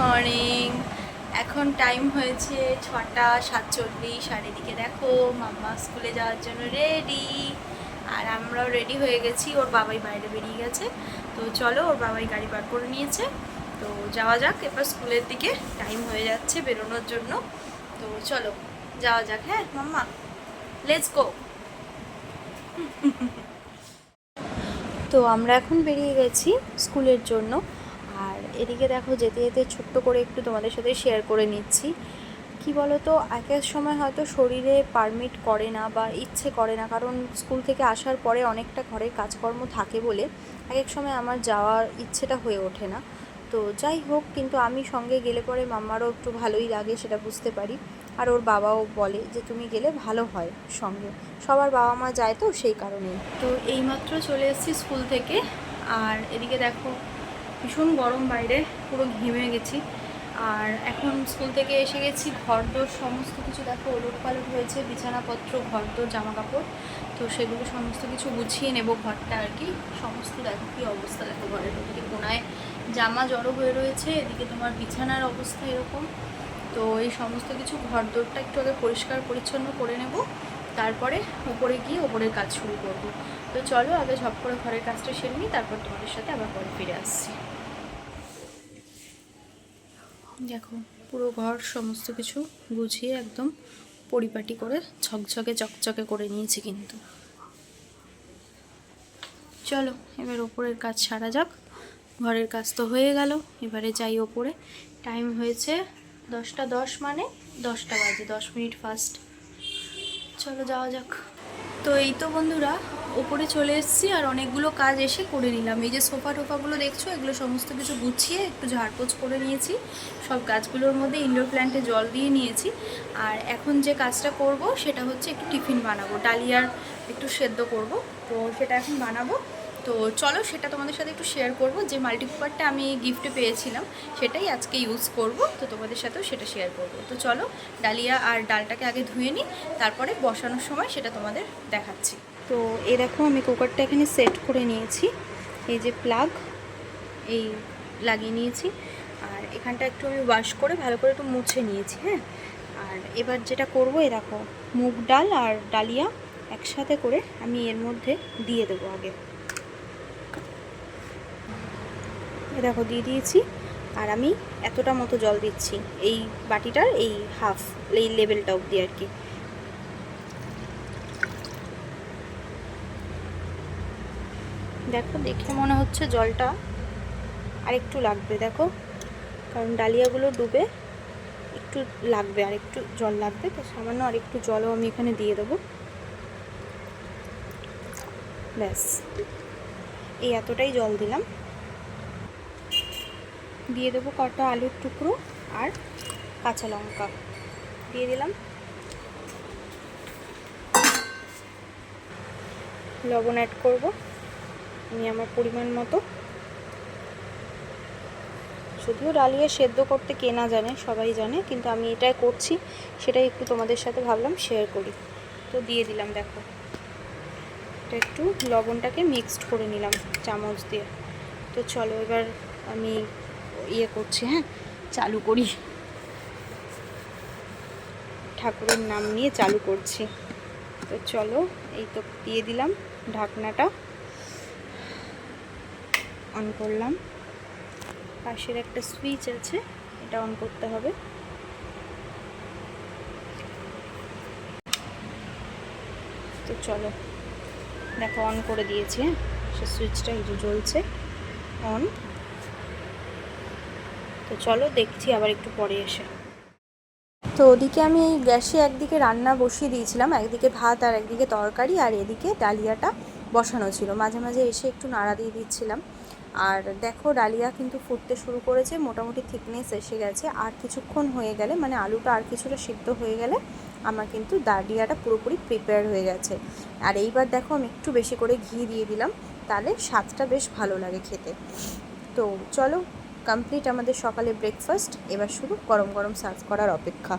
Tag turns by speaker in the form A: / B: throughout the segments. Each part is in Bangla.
A: মর্নিং এখন টাইম হয়েছে ছটা সাতচল্লিশ আর এদিকে দেখো মাম্মা স্কুলে যাওয়ার জন্য রেডি আর আমরাও রেডি হয়ে গেছি, ওর বাবাই বাইরে বেরিয়ে গেছে। তো চলো ওর বাবাই গাড়ি বার করে নিয়েছে। তো যাওয়া যাক, এবার স্কুলের দিকে টাইম হয়ে যাচ্ছে বেরোনোর জন্য। তো চলো, যাওয়া যাক হ্যাঁ মাম্মা? লেটস গো তো আমরা এখন বেরিয়ে গেছি স্কুলের জন্য। এদিকে দেখো যেতে যেতে ছোট্ট করে একটু তোমাদের সাথে শেয়ার করে নিচ্ছি। কি বলো তো এক এক সময় হয়তো শরীরে পারমিট করে না বা ইচ্ছে করে না, কারণ স্কুল থেকে আসার পরে অনেকটা ঘরের কাজকর্ম থাকে বলে এক এক সময় আমার যাওয়ার ইচ্ছেটা হয়ে ওঠে না। তো যাই হোক, কিন্তু আমি সঙ্গে গেলে পরে মাম্মারও একটু ভালোই লাগে, সেটা বুঝতে পারি। আর ওর বাবাও বলে যে, তুমি গেলে ভালো হয় সঙ্গে। সবার বাবা মা যায় তো সেই কারণে তো এইমাত্র চলে এসেছি স্কুল থেকে। আর এদিকে দেখো ভীষণ গরম বাইরে, পুরো ঘেমে গেছি। আর এখন স্কুল থেকে এসে গেছি, ঘরদোর সমস্ত কিছু দেখো ওলট পালট হয়েছে, বিছানাপত্র, ঘরদোর জামা কাপড় তো সেগুলো সমস্ত কিছু গুছিয়ে নেব ঘরটা আর কি। সমস্ত দেখো কী অবস্থা, দেখো ঘরের ওদিকে কোনায় জামা জড়ো হয়ে রয়েছে, এদিকে তোমার বিছানার অবস্থা এরকম। তো এই সমস্ত কিছু ঘরদোরটা একটু আগে পরিষ্কার পরিচ্ছন্ন করে নেব, তারপরে উপরে গিয়ে ওপরের কাজ শুরু করব। তো চলো আগে ঝপ করে ঘরের কাজটা সেরে নিই, তারপর তোমাদের সাথে আবার পরে ফিরে আসছি। দেখো, পুরো ঘর সমস্ত কিছু গুছিয়ে একদম পরিপাটি করে ঝকঝকে চকচকে করে নিয়েছি কিন্তু। চলো, এবার ওপরের কাজ সারা যাক। ঘরের কাজ তো হয়ে গেল, এবারে যাই ওপরে। টাইম হয়েছে দশটা দশ মানে দশটা বাজে, দশ মিনিট ফার্স্ট চলো যাওয়া যাক। তো এই তো বন্ধুরা ওপরে চলে এসেছি আর অনেকগুলো কাজ এসে করে নিলাম। এই যে সোফা টোফাগুলো দেখছ, এগুলো সমস্ত কিছু গুছিয়ে একটু ঝাড়পোছ করে নিয়েছি। সব গাছগুলোর মধ্যে ইনডোর প্ল্যান্টে জল দিয়ে নিয়েছি। আর এখন যে কাজটা করব, সেটা হচ্ছে একটু টিফিন বানাবো। ডালিয়ার একটু সেদ্ধ করব। তো সেটা এখন বানাবো। তো চলো সেটা তোমাদের সাথে একটু শেয়ার করব। যে মাল্টিকুকারটা আমি গিফটে পেয়েছিলাম, সেটাই আজকে ইউজ করব। তো তোমাদের সাথেও সেটা শেয়ার করব। তো চলো, ডালিয়া আর ডালটাকে আগে ধুয়ে নিই। তারপরে বসানোর সময় সেটা তোমাদের দেখাচ্ছি। তো এই দেখো, আমি কুকারটা এখানে সেট করে নিয়েছি। এই যে প্লাগ এই লাগিয়ে নিয়েছি। আর এখানটা একটু আমি ওয়াশ করে ভালো করে একটু মুছে নিয়েছি হ্যাঁ? আর এবার যেটা করব, এ দেখো, মুগ ডাল আর ডালিয়া একসাথে করে আমি এর মধ্যে দিয়ে দেবো আগে। এ দেখো, দিয়ে দিয়েছি। আর আমি এতটা মতো জল দিচ্ছি, এই বাটিটার, এই হাফ এই লেভেলটা অবধি আর কি। দেখো, দেখে মনে হচ্ছে জলটা আর একটু লাগবে, দেখো। কারণ ডালিয়াগুলো ডুবে একটু লাগবে আর একটু জল লাগবে, তো সামান্য আর একটু জলও আমি এখানে দিয়ে দেবো। ব্যাস, এই এতটাই জল দিলাম। দিয়ে দেবো কটা আলুর টুকরো আর কাঁচা লঙ্কা। দিয়ে দিলাম। লবণ অ্যাড করব। আমি আমার পরিমাণ মতো। যদিও ডালিয়া সেদ্ধ করতে কে না জানে, সবাই জানে, কিন্তু আমি এটাই করছি, সেটাই একটু তোমাদের সাথে ভাবলাম শেয়ার করি। তো দিয়ে দিলাম, দেখো। এটা একটু লবণটাকে মিক্সড করে নিলাম চামচ দিয়ে। তো চলো এবার আমি ইয়ে করছি হ্যাঁ চালু করি। ঠাকুরের নাম নিয়ে চালু করছি। তো চলো, এই তো দিয়ে দিলাম ঢাকনাটা। অন করলাম। পাশের একটা সুইচ আছে, এটা অন করতে হবে। তো চলো, দেখো অন করে দিয়েছি হ্যাঁ? সে সুইচটা এই জ্বলছে অন তো চলো, দেখছি আবার একটু পরে এসে। তো ওদিকে আমি এই গ্যাসে একদিকে রান্না বসিয়ে দিয়েছিলাম, একদিকে ভাত আর একদিকে তরকারি, আর এদিকে ডালিয়াটা বসানো ছিল। মাঝে মাঝে এসে একটু নাড়া দিয়ে দিচ্ছিলাম। আর দেখো, ডালিয়া কিন্তু ফুটতে শুরু করেছে, মোটামুটি থিকনেস এসে গেছে। আর কিছুক্ষণ হয়ে গেলে মানে আলুটা আর কিছুটা সিদ্ধ হয়ে গেলে, আমার কিন্তু ডালিয়াটা পুরোপুরি প্রিপেয়ার হয়ে গেছে। আর এইবার দেখো, আমি একটু বেশি করে ঘি দিয়ে দিলাম, তাহলে স্বাদটা বেশ ভালো লাগে খেতে। তো চলো কমপ্লিট আমাদের সকালে ব্রেকফাস্ট এবার শুধু গরম গরম সার্ভ করার অপেক্ষা।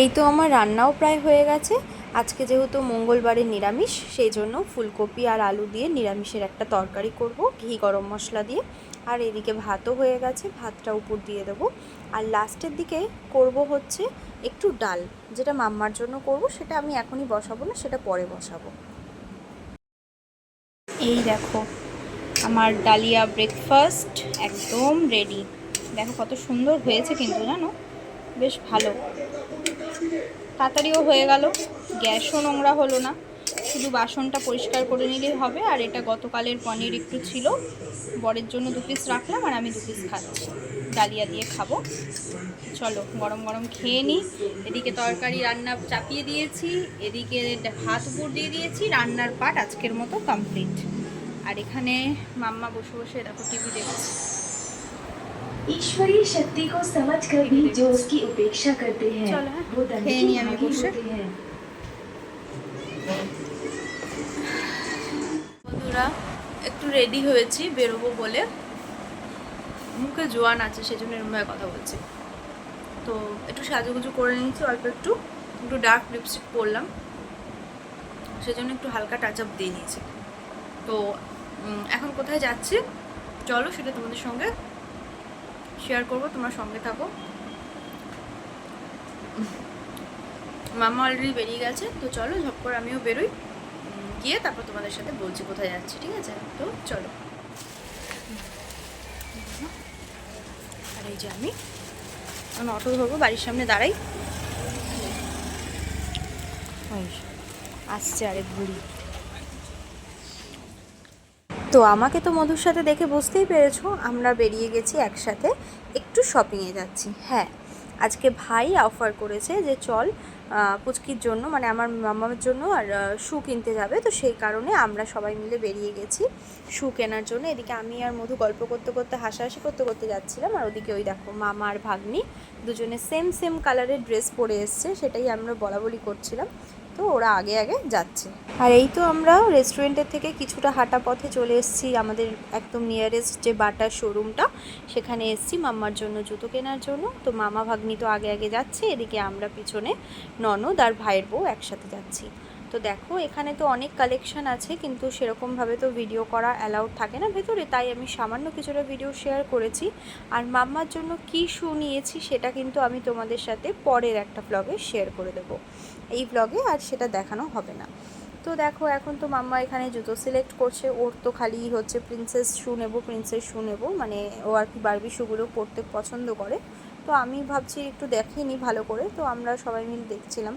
A: এই তো আমার রান্নাও প্রায় হয়ে গেছে। আজকে যেহেতু মঙ্গলবারে নিরামিষ, সেই জন্য ফুলকপি আর আলু দিয়ে নিরামিষের একটা তরকারি করব, ঘি গরম মশলা দিয়ে। আর এদিকে ভাতও হয়ে গেছে, ভাতটা উপর দিয়ে দেবো। আর লাস্টের দিকে করব হচ্ছে একটু ডাল, যেটা মাম্মার জন্য করব, সেটা আমি এখনই বসাবো না, সেটা পরে বসাবো। এই দেখো, আমার ডালিয়া ব্রেকফাস্ট একদম রেডি দেখো কত সুন্দর হয়েছে কিন্তু জানো? বেশ ভালো। তাড়াতাড়িও হয়ে গেল। গ্যাসও নোংরা হলো না। শুধু বাসনটা পরিষ্কার করে নিলেই হবে, আর এটা গতকালের পনির একটু ছিল। বরের জন্য দু পিস রাখলাম, আর আমি দু পিস খাচ্ছি। ডালিয়া দিয়ে খাব। চলো, গরম গরম খেয়ে নিই। এদিকে তরকারি রান্না চাপিয়ে দিয়েছি, এদিকে ভাত উপর দিয়ে দিয়েছি, রান্নার পাট আজকের মতো কমপ্লিট আর এখানে মাম্মা বসে বসে দেখো টিভি দেখছে।
B: ईश्वरीय शक्ति को समझकर भी जो उसकी उपेक्षा करते हैं
A: चलो, हाँ।
B: वो दंड
A: खेल
B: के
A: नहीं हमें
B: भागी
A: कुछ।
B: होते हैं
A: বন্ধুরা একটু রেডি হয়েছি বেরোবো বলে মুখে জোয়ান আছে সেজন্য এরমভাবে কথা বলছি তো একটু সাজুগুজু করে নিয়েছি অল্প একটু একটু ডার্ক লিপস্টিক পরলাম সেজন্য একটু হালকা টাচ আপ দিয়ে নিয়েছি তো উম, এখন কোথায় যাচ্ছি চলো সেটা তোমাদের সঙ্গে শেয়ার করব, তোমরা সঙ্গে থাকো। মামা অলরেডি বেরিয়ে গেছে, তো চলো ঝপ করে আমিও বেরোই। গিয়ে তারপর তোমাদের সাথে বলছি কোথায় যাচ্ছি, ঠিক আছে? তো চলো। আর এই যে আমি অটো ধরবো, বাড়ির সামনে দাঁড়াই। আসছে আরেক বুড়ি। তো আমাকে তো মধুর সাথে দেখে বুঝতেই পেরেছ, আমরা বেরিয়ে গেছি একসাথে একটু শপিংয়ে যাচ্ছি। হ্যাঁ আজকে ভাই অফার করেছে যে চল পুচকির জন্য মানে আমার মামার জন্য আর শু কিনতে যাবে। তো সেই কারণে আমরা সবাই মিলে বেরিয়ে গেছি শু কেনার জন্য। এদিকে আমি আর মধু গল্প করতে করতে, হাসাহাসি করতে করতে যাচ্ছিলাম। আর ওদিকে ওই দেখো মামা আর ভাগ্নি দুজনে সেম সেম কালারের ড্রেস পরে এসছে, সেটাই আমরা বলা বলি করছিলাম। তো ওরা আগে আগে যাচ্ছে। আর এই তো আমরা রেস্টুরেন্টের থেকে কিছুটা হাঁটা পথে চলে এসেছি। আমাদের একদম নিয়ারেস্ট যে বাটার শোরুমটা সেখানে এসেছি মাম্মার জন্য জুতো কেনার জন্য। তো মামা ভাগ্নি তো আগে আগে যাচ্ছে, এদিকে আমরা পিছনে ননদ আর ভাইয়ের বউ একসাথে যাচ্ছি। তো দেখো, এখানে তো অনেক কালেকশান আছে, কিন্তু সেরকমভাবে তো ভিডিও করা অ্যালাউড থাকে না ভেতরে, তাই আমি সামান্য কিছুটা ভিডিও শেয়ার করেছি। আর মাম্মার জন্য কী শু নিয়েছি সেটা কিন্তু আমি তোমাদের সাথে পরের একটা ব্লগে শেয়ার করে দেবো। এই ব্লগে আর সেটা দেখানো হবে না। তো দেখো, এখন তো মাম্মা এখানে জুতো সিলেক্ট করছে, ওর তো খালি হচ্ছে প্রিন্সেস শু নেব প্রিন্সেস শু নেব মানে ও আর কি বারবি শুগুলো পরতে পছন্দ করে। তো আমি ভাবছি একটু দেখিনি ভালো করে, তো আমরা সবাই মিলে দেখছিলাম।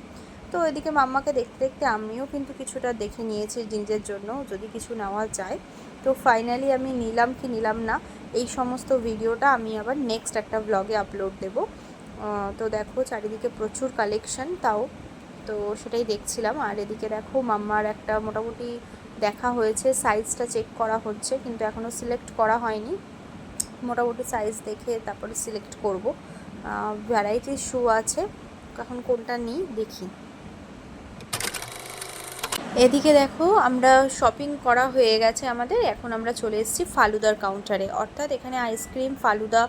A: তো এদিকে মাম্মাকে দেখতে দেখতে আমিও কিন্তু কিছুটা দেখে নিয়েছি নিজের জন্য, যদি কিছু নেওয়া যায়। তো ফাইনালি আমি নিলাম কি নিলাম না, এই সমস্ত ভিডিওটা আমি আবার নেক্সট একটা ব্লগে আপলোড দেবো। তো দেখো চারিদিকে প্রচুর কালেকশন তাও, তো সেটাই দেখছিলাম। আর এদিকে দেখো মাম্মার একটা মোটামুটি দেখা হয়েছে সাইজটা চেক করা হচ্ছে, কিন্তু এখনও সিলেক্ট করা হয়নি। মোটামুটি সাইজ দেখে তারপরে সিলেক্ট করব। ভ্যারাইটির শু আছে, এখন কোনটা নিই দেখি। এদিকে দেখো, আমরা শপিং করা হয়ে গেছে আমাদের। এখন আমরা চলে এসেছি ফালুদার কাউন্টারে অর্থাৎ এখানে আইসক্রিম ফালুদা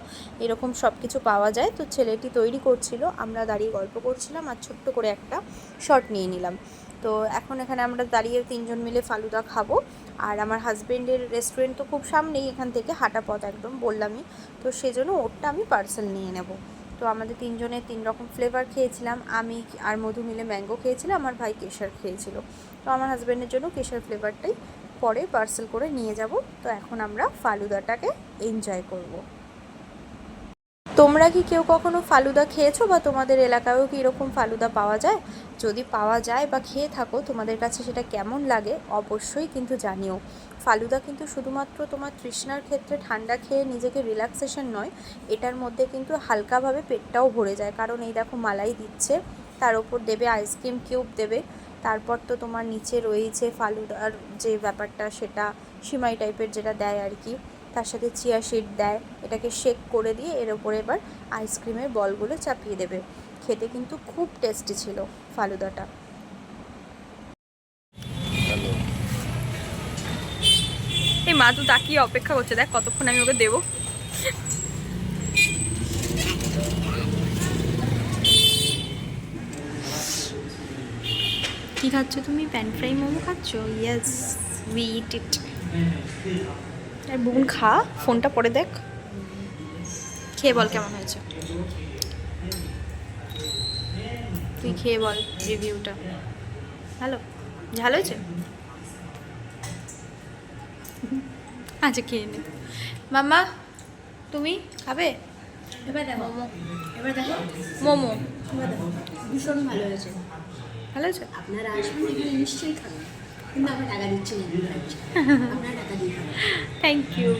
A: এরকম সব কিছু পাওয়া যায়। তো ছেলেটি তৈরি করছিল। আমরা দাঁড়িয়ে গল্প করছিলাম আর ছোট্ট করে একটা শট নিয়ে নিলাম। তো এখন এখানে আমরা দাঁড়িয়ে তিনজন মিলে ফালুদা খাব। আর আমার হাজবেন্ডের রেস্টুরেন্ট তো খুব সামনেই এখান থেকে হাঁটা পথ একদম, বললামই। তো সেজন্য ওরটা আমি পার্সেল নিয়ে নেব। তো আমাদের তিনজনের তিন রকম ফ্লেভার খেয়েছিলাম। আমি আর মধু মিলে ম্যাঙ্গো খেয়েছিলাম, আমার ভাই কেশার খেয়েছিল। তো আমার হাজব্যান্ডের জন্য কেশার ফ্লেভারটাই পরে পার্সেল করে নিয়ে যাব। তো এখন আমরা ফালুদাটাকে এনজয় করব। তোমরা কি কেউ কখনো ফালুদা খেয়েছো বা তোমাদের এলাকায়ও কি এরকম ফালুদা পাওয়া যায়? যদি পাওয়া যায় বা খেয়ে থাকো, তোমাদের কাছে সেটা কেমন লাগে অবশ্যই কিন্তু জানিও। ফালুদা কিন্তু শুধুমাত্র তোমার তৃষ্ণার ক্ষেত্রে ঠান্ডা খেয়ে নিজেকে রিল্যাক্সেশন নয়, এটার মধ্যে কিন্তু হালকাভাবে পেটটাও ভরে যায়। কারণ এই দেখো মালাই দিচ্ছে, তার ওপর দেবে আইসক্রিম কিউব দেবে, তারপর তো তোমার নিচে রয়েছে ফালুদার যে ব্যাপারটা, সেটা সিমাই টাইপের যেটা দেয় আর কি। তার সাথে চিয়া শিট দেয় এটাকে শেক করে দিয়ে এর ওপরে এবার আইসক্রিমের বলগুলো চাপিয়ে দেবে। খেতে কিন্তু খুব টেস্টি ছিল ফালুদাটা। এই মা তো তাকিয়ে অপেক্ষা করছে দেখ কতক্ষণ আমি ওকে দেবো। কি খাচ্ছ তুমি? প্যান ফ্রাই মোমো খাচ্ছ? ইয়েস উই ইট ইট আর বোন খা ফোনটা পরে দেখ। খেয়ে বল কেমন হয়েছে। তুই খেয়ে বল রিভিউটা ভালো? ঝাল হয়েছে? আচ্ছা খেয়ে নে। মাম্মা তুমি খাবে?
C: এবার দেখো।
A: মোমো।
C: এবার দেখো।
A: মোমো।
C: ভীষণ ভালো হয়েছে।
A: ভালো হয়েছে?
C: আপনারা আসবেন নিশ্চয়ই খাবেন। কিন্তু আমরা টাকা দিচ্ছি না। আপনারা টাকা দিয়ে
A: থ্যাংক ইউ